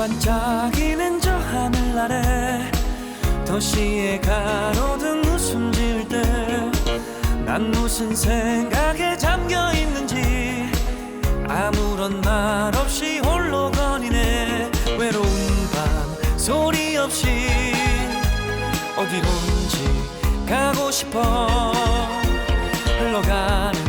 반짝이는 저 하늘 아래 도시의 가로등 웃음 지을 때 난 무슨 생각에 잠겨 있는지 아무런 말 없이 홀로 거니네. 외로운 밤 소리 없이 어디론지 가고 싶어 흘러가는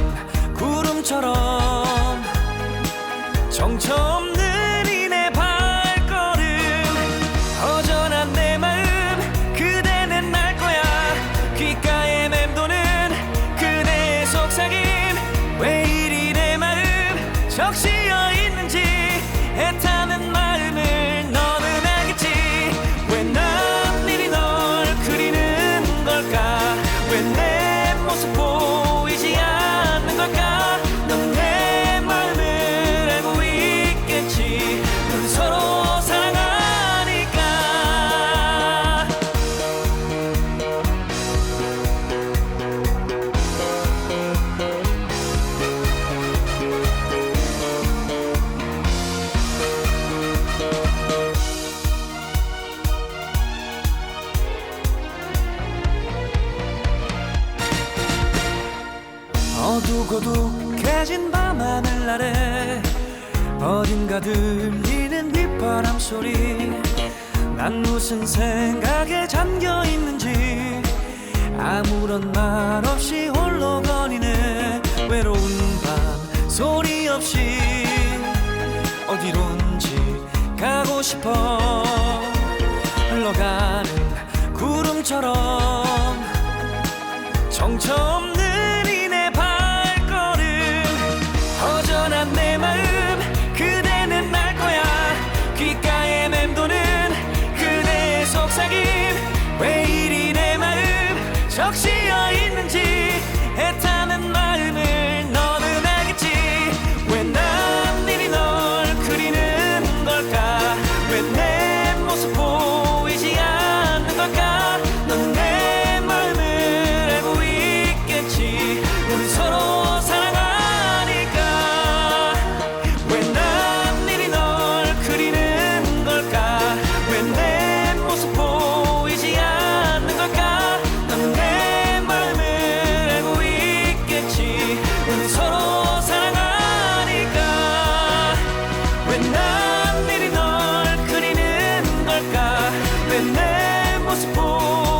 어두고둑해진 밤하늘 아래. 어딘가 들리는 빗바람 소리. 난 무슨 생각에 잠겨 있는지 아무런 말 없이 홀로 거니네. 외로운 밤 소리 없이 어디론지 가고 싶어 속삭임 왜 이리 내 마음 적시 내 모습 보